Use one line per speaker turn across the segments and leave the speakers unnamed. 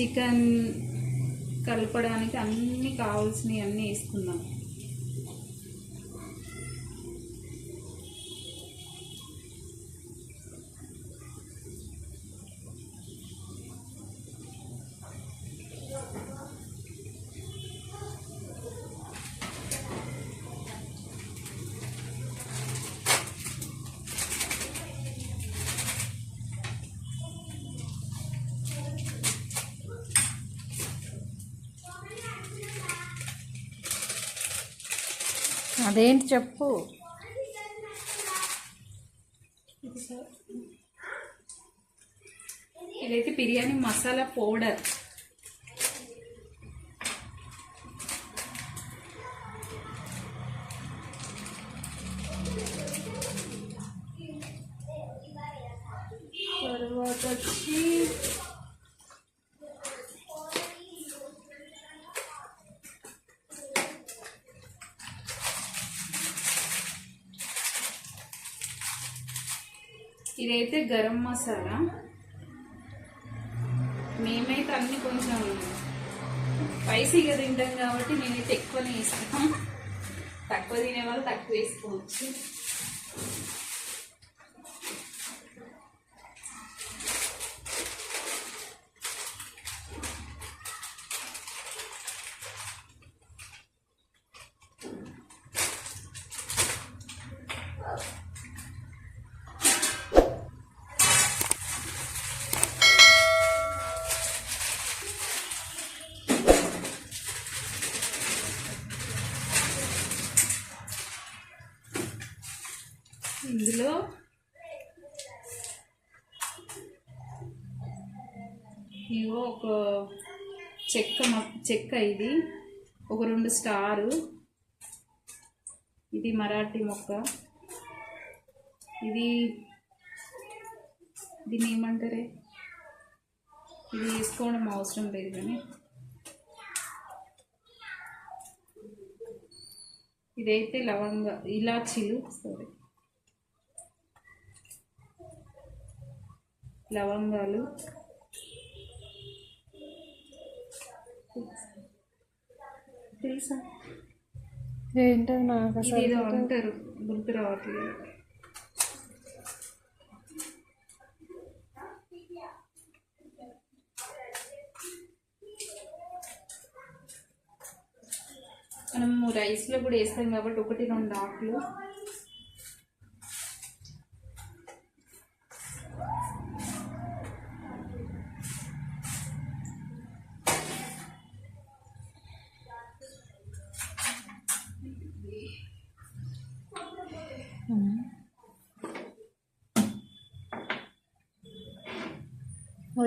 Chicken కలపడానికి అన్నీ కావాల్సినవి అన్నీ వేసుకుందాం.
అదేంటి చెప్పు?
ఇదైతే బిర్యానీ మసాలా పౌడర్. ఇదైతే గరం మసాలా. మేమైతే అన్ని కొంచెం స్పైసీగా తింటాం కాబట్టి నేనైతే ఎక్కువనే వేస్తాను తక్కువ తినే వాళ్ళు తక్కువ వేసుకోవచ్చు. ఇందులో ఇవో ఒక చెక్క చెక్క ఇది. ఒక రెండు స్టారు. ఇది మరాఠీ మొక్క. ఇది దీన్ని ఏమంటారే? ఇది వేసుకోవడం అవసరం లేదు కానీ. ఇదైతే లవంగ ఇలాచీలు సారీ. లవంగాలు. తెలుసా?
ఏంటది నాకు
ఇదేదో అంటారు గుర్తు రావట్లేదు. మనము రైస్లో కూడా వేస్తాం కాబట్టి ఒకటి రెండు ఆకులు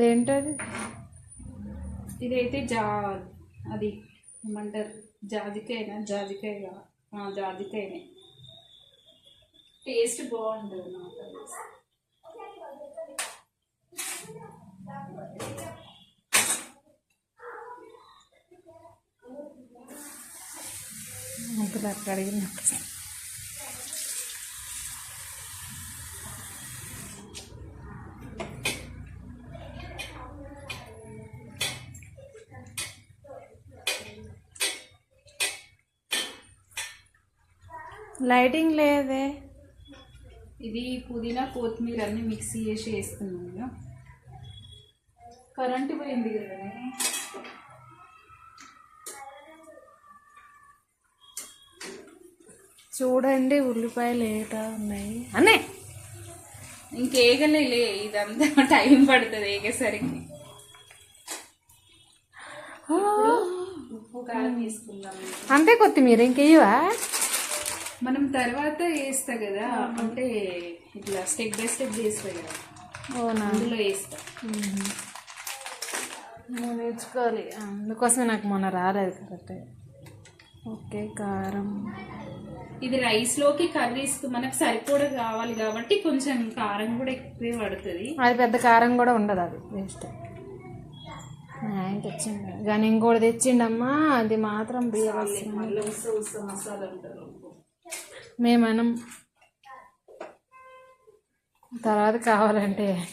ఏంటది
ఇదైతే జా అది ఏమంటారు జాజికాయనా జాజికాయ కాదు. ఆ, జాజికాయనే టేస్ట్ బాగుంటుంది నాకు తెలిసి.
అంతలో అక్కడ అడిగిన లైటింగ్ లేదే.
ఇది పుదీనా కొత్తిమీర అన్ని మిక్సీ చేసి వేస్తున్నాను కరెంటు పోయింది కదా.
చూడండి ఉల్లిపాయలు ఏటా ఉన్నాయి. అన్నే
ఇంకేగలే లే ఇదంతా టైం పడుతుంది ఏగేసరికి. ఉప్పు కారం తీసుకుందాం
అంతే కొత్తిమీర ఇంకేయవా
మనం తర్వాత వేస్తా కదా అంటే ఇట్లా స్టెప్ బై స్టెప్ చేస్తా కదా. అందులో వేస్తా.
నేర్చుకోవాలి. అందుకోసమే నాకు మొన్న రాలేదు కరెక్ట్. ఓకే కారం.
ఇది రైస్లోకి కర్రీస్ మనకు సరిపడా కావాలి కాబట్టి కొంచెం కారం కూడా ఎక్కువే పడుతుంది.
అది పెద్ద కారం కూడా ఉండదు అది వేస్ట్ ఆయన తెచ్చిండు కానీ ఇంకోటి తెచ్చిండమ్మా అది మాత్రం
ఉస్స మసాలా అంటారు
మేమనం తర్వాత కావాలంటే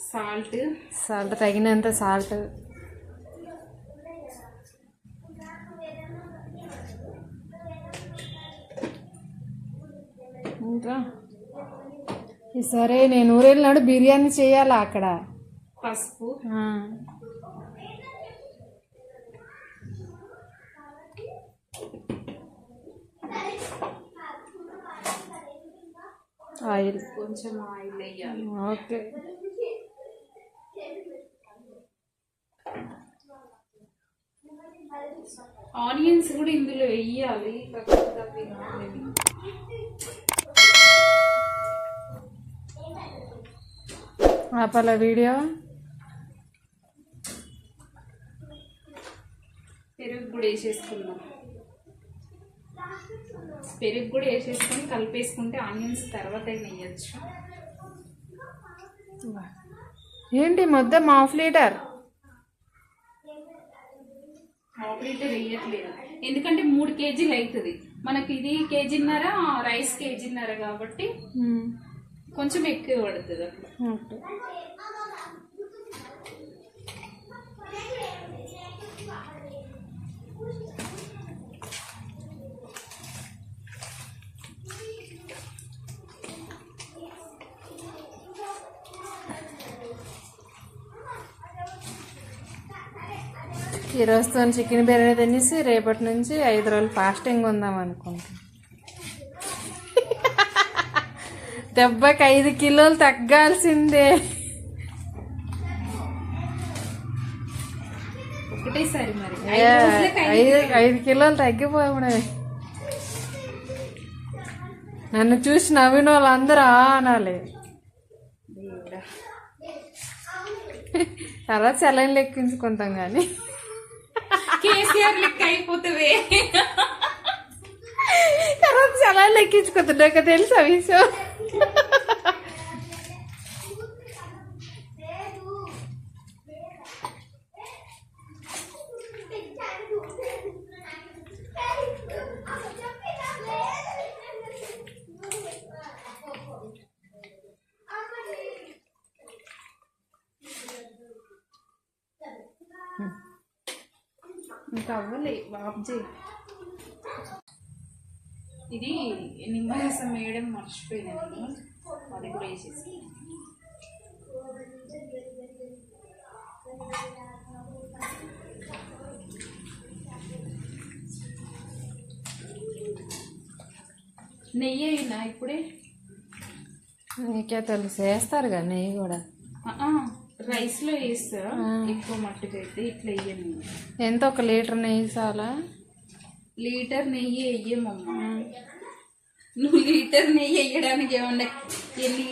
సాల్ట్.
సాల్ట్ తగినంత సాల్ట్. ఇంకా? సరే నేను ఊరేళ్ళినాడు బిర్యానీ చేయాలా అక్కడ?
పసుపు.
ఆయిల్.
కొంచెం ఆయిల్ వేయాలి.
ఓకే.
ఆనియన్స్ కూడా ఇందులో వేయాలి రాలేదు.
ఆపాల వీడియో.
పెరుగు కూడా వేసేసుకున్నాం పెరుగు కూడా వేసేసుకొని కలిపేసుకుంటే ఆనియన్స్ తర్వాత వేయచ్చు?
ఏంటి మొత్తం హాఫ్ లీటర్?
హాఫ్ లీటర్ వేయట్లేదు. ఎందుకంటే మూడు కేజీలు అవుతుంది. మనకి ఇది కేజీన్నర రైస్ కేజీన్నర కాబట్టి కొంచెం ఎక్కువ పడుతుంది అట్లా
ఓకే ఈ రోజుతో చికెన్ బిర్యానీ తినేసి రేపటి నుంచి ఐదు రోజులు ఫాస్టింగ్ ఉందాం అనుకుంటా దెబ్బకి ఐదు కిలోలు తగ్గాల్సిందే.
ఐదు ఐదు
కిలోలు. తగ్గిపోవడే నన్ను చూసి నవ్విన వాళ్ళందరూ అనాలి. తర్వాత సెలైన్ లెక్కించుకుంటాం కానీ
కేసీఆర్ లెక్క అయిపోతుంది.
తర్వాత చాలా లెక్కించుకుంటున్నాక తెలుసా విషయం?
ఇంకా అవ్వలే చేయి ఇది నిమ్మరసం వేయడం మర్చిపోయినా నేను అది కూడా వేసేసి. నెయ్యి అయినా ఇప్పుడే?
నీకే తెలుసు వేస్తారు కదా నెయ్యి కూడా.
రైస్లో వేస్తా. ఎక్కువ మట్టుకు అయితే ఇట్లా వేయను
ఎంత ఒక లీటర్ నెయ్యి చాలా
లీటర్ నెయ్యి వెయ్యమమ్మా నువ్వు లీటర్ నెయ్యి వేయడానికి ఏమన్నా ఎన్ని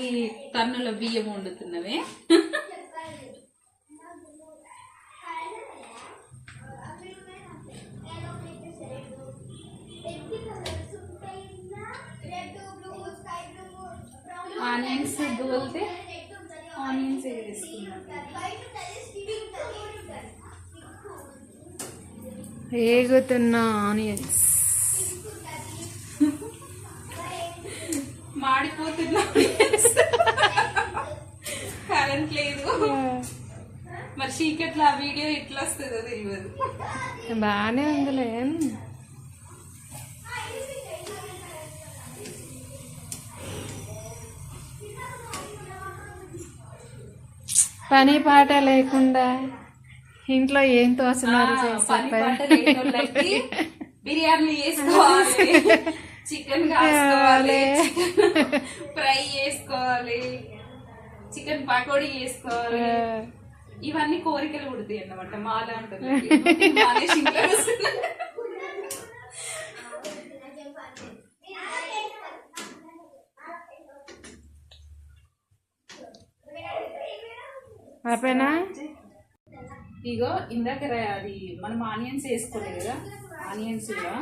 టన్నుల బియ్యం వండుతున్నవే? ఆనియన్స్ దోలితే ఆనియన్స్ వేసుకున్నాను
ఏగుతున్న ఆనియన్స్.
మాడిపోతున్నా కరెంట్ లేదు. మరి చీకట్లో ఆ వీడియో ఎట్లా వస్తుందో తెలియదు.
బాగానే ఉందిలే. పని పాట లేకుండా ఇంట్లో ఏం
లేనోళ్ళకి బిర్యానీ చేసుకోవాలి చికెన్ కాసుకోవాలి. ఫ్రై చేసుకోవాలి చికెన్ పకోడీ చేసుకోవాలి ఇవన్నీ కోరికలు పుడతాయి అన్నమాట మాల
ఆపేనా
ఇగో ఇందాక అది మనం ఆనియన్స్ వేసుకోలేదు కదా ఆనియన్స్ కూడా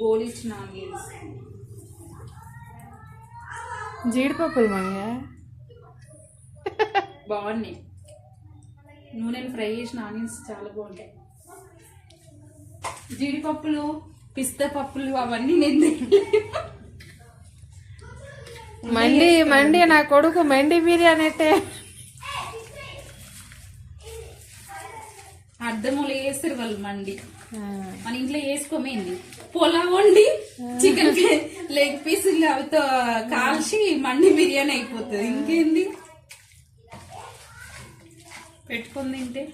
గోలిచ్చిన ఆనియన్స్.
జీడిపప్పులు మంగ
బాగున్నాయి. నూనెలు ఫ్రై చేసిన ఆనియన్స్ చాలా బాగుంటాయి. జీడిపప్పులు పిస్తా పప్పులు అవన్నీ నేను.
మండి మండి నా కొడుకు మండి బిర్యానీ అంటే.
అద్దములు వేస్తారు వాళ్ళు మండి. మన ఇంట్లో వేసుకోమేంది పొలం వండి చికెన్ లెగ్ పీసులు అవితో కాల్చి మండి బిర్యానీ అయిపోతుంది. ఇంకేంది? పెట్టుకొని తింటే.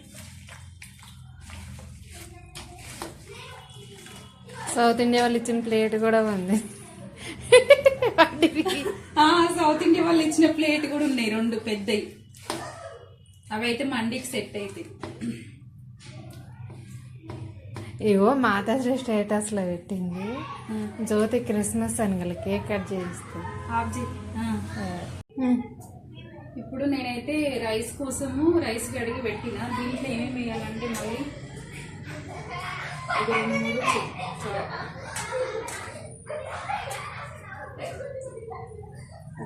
సౌత్ ఇండియా వాళ్ళు ఇచ్చిన ప్లేట్ కూడా ఉంది.
సౌత్ ఇండియా వాళ్ళు ఇచ్చిన ప్లేట్ కూడా ఉన్నాయి రెండు పెద్దవి అవి అయితే మండికి సెట్ అవుతాయి
ఇగో మాతాశ్రీ స్టేటస్లో పెట్టింది. జ్యోతి క్రిస్మస్ అని కేక్ కట్ చేయిస్తుంది
ఆఫ్ చేయి. ఆ. ఇప్పుడు నేనైతే రైస్ కోసము రైస్ కడిగి పెట్టిన. దీంట్లో ఏమేమి వేయాలంటే మళ్ళీ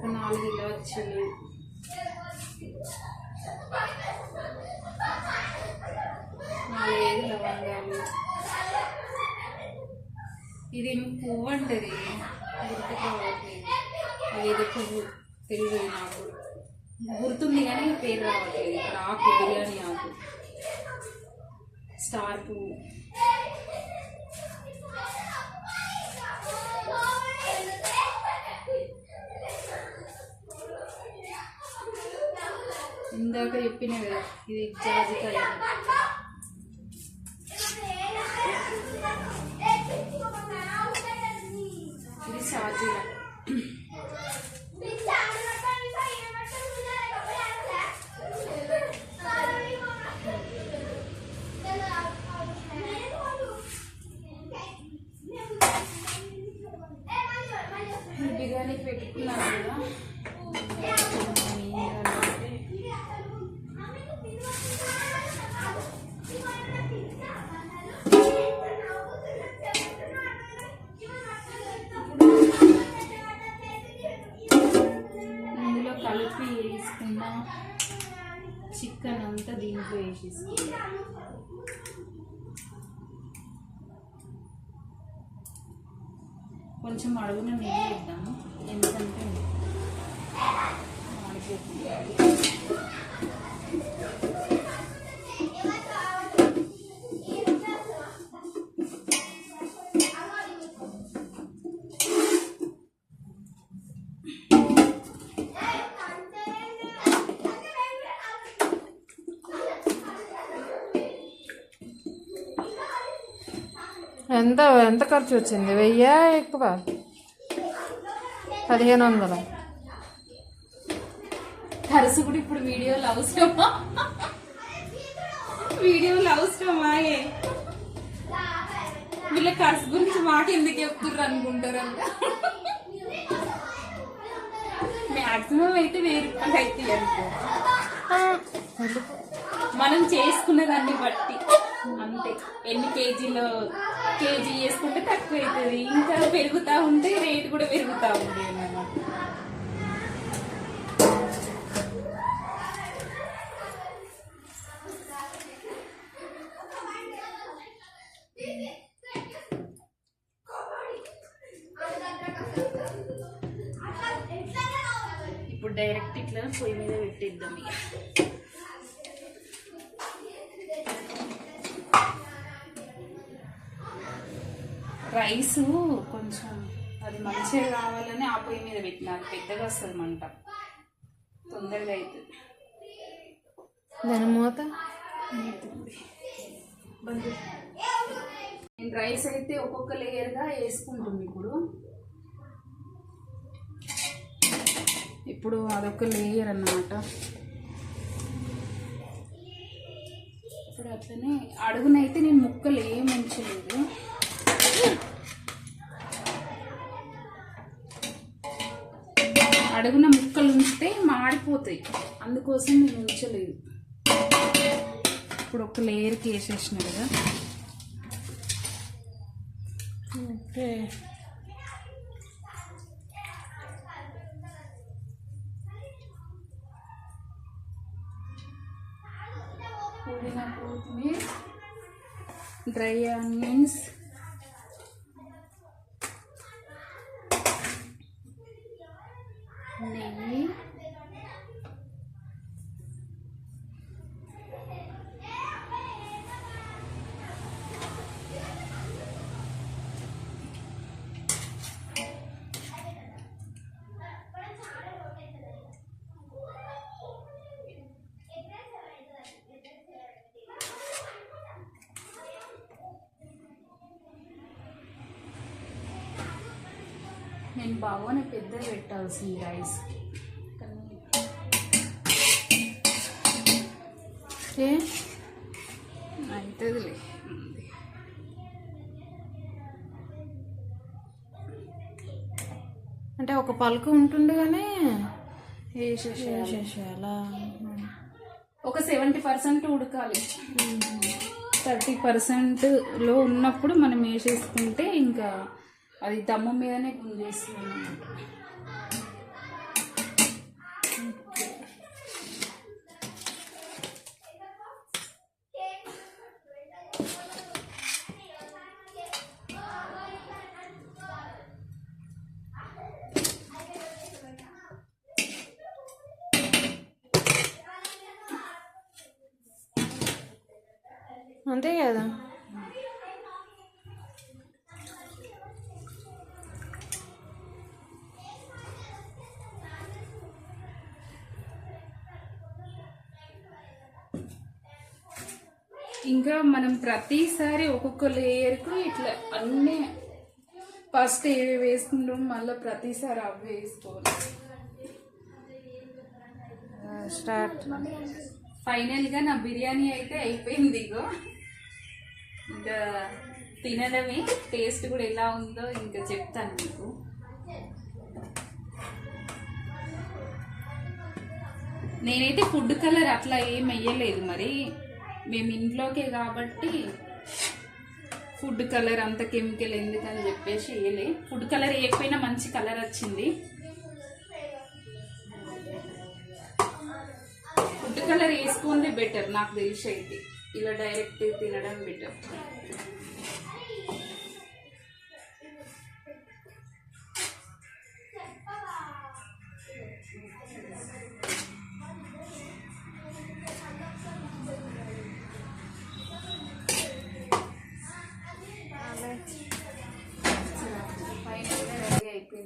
ఒక నాలుగు ఇలాచీలు నాలుగైదు లవంగాలు. ఇది పువ్వు అంటది. గుర్తుకు రావట్లేదు. పువ్వు. తెలియదు నాకు. గుర్తుంది కానీ పేరు రావట్లేదు. ఇక్కడ ఆకు బిర్యానీ ఆకు. స్టార్ పువ్వు. ఇందాక చెప్పిన కదా ఇది జాజికాయ. దీంట్లో కొంచెం అడుగున నెయ్యి వేద్దాము. ఎందుకంటే మాడిపోతుంది
ఎంత ఎంత ఖర్చు వచ్చింది? వెయ్యా ఎక్కువ? పదిహేను వందలు?
ఖర్చు కూడా ఇప్పుడు వీడియోలు అవసరమా వీడియోలు అవసరమా ఏ? వీళ్ళ ఖర్చు గురించి మాట ఎందుకు చెప్తుర్రు అనుకుంటారు మ్యాక్సిమం మాక్సిమం అయితే వెయ్యి రూపాయలు అయితే అనుకో మనం చేసుకున్న దాన్ని బట్టి అంతే. ఎన్ని కేజీలో కేజీ చేసుకుంటే తక్కువ అవుతుంది. ఇంకా పెరుగుతూ ఉంటే రేటు కూడా పెరుగుతూ ఉంది అన్నమాట. ఇప్పుడు డైరెక్ట్ ఇట్లా పొయ్యి మీద పెట్టేద్దాం ఇక. రైస్ కొంచెం అది మంచిగా కావాలని ఆ పొయ్యి మీద పెట్టినాను పెద్దగా వస్తుంది మంట. తొందరగా అవుతుంది
దాని మూత.
నేను రైస్ అయితే ఒక్కొక్క లేయర్గా వేసుకుంటుంది ఇప్పుడు. ఇప్పుడు అదొక లేయర్ అన్నమాట. ఇప్పుడు అట్లనే అడుగునైతే నేను ముక్కలు ఏం ఉంచలేదు. అడుగున ముక్కలు ఉంచితే మాడిపోతాయి. అందుకోసం నేను ఉంచలేదు. ఇప్పుడు ఒక లేయర్కి వేసేసిన కదా.
ఓకే.
పుదీనా కొత్తిమీర డ్రై ఆనియన్స్ నెయ్యి నేను బాగానే పెద్ద పెట్టాల్సింది రైస్
ఏ?
అవుతుందిలే
అంటే ఒక పలుకు
వేసేసేయాలి
వేసేసేయాలా
ఒక సెవెంటీ పర్సెంట్ ఉడకాలి. థర్టీ పర్సెంట్లో ఉన్నప్పుడు మనం వేసేసుకుంటే ఇంకా అది దమ్ము మీదనే గుంజేస్తుంది అన్నమాట
అంతే కదా
ఇంకా మనం ప్రతిసారి ఒక్కొక్క లేయర్కు ఇట్లా అన్నీ ఫస్ట్ ఏవి వేసుకుంటాం మళ్ళీ ప్రతిసారి అవి వేసుకోవాలి.
స్టార్ట్.
ఫైనల్గా నా బిర్యానీ అయితే అయిపోయింది ఇగో. ఇంకా తినడమే టేస్ట్ కూడా ఎలా ఉందో ఇంకా చెప్తాను మీకు. నేనైతే ఫుడ్ కలర్ అట్లా ఏం వేయలేదు మరి. మేము ఇంట్లోకే కాబట్టి ఫుడ్ కలర్ అంత కెమికల్ ఎందుకని చెప్పేసి వేయలే ఫుడ్ కలర్ వేయకపోయినా మంచి కలర్ వచ్చింది. ఫుడ్ కలర్ వేసుకుంది బెటర్ నాకు తెలిసి అయితే. ఇలా డైరెక్ట్ తినడం బెటర్.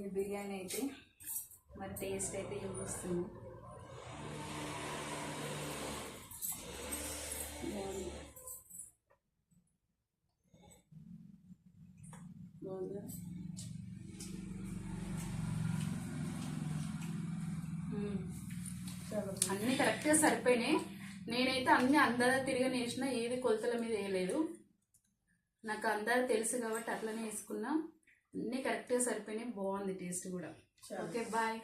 అయిపోయింది బిర్యానీ అయితే మరి టేస్ట్ అయితే చూపిస్తుంది. బాగుంది. మ్మ్. అన్నీ కరెక్ట్గా సరిపోయినాయి. నేనైతే అన్ని అందరూ తిరిగి వేసిన ఏది కొలతల మీద వేయలేదు నాకు అందరూ తెలుసు కాబట్టి అట్లనే వేసుకున్నా. అన్నీ కరెక్ట్గా సరిపోయినాయి. బాగుంది టేస్ట్ కూడా. Okay bye.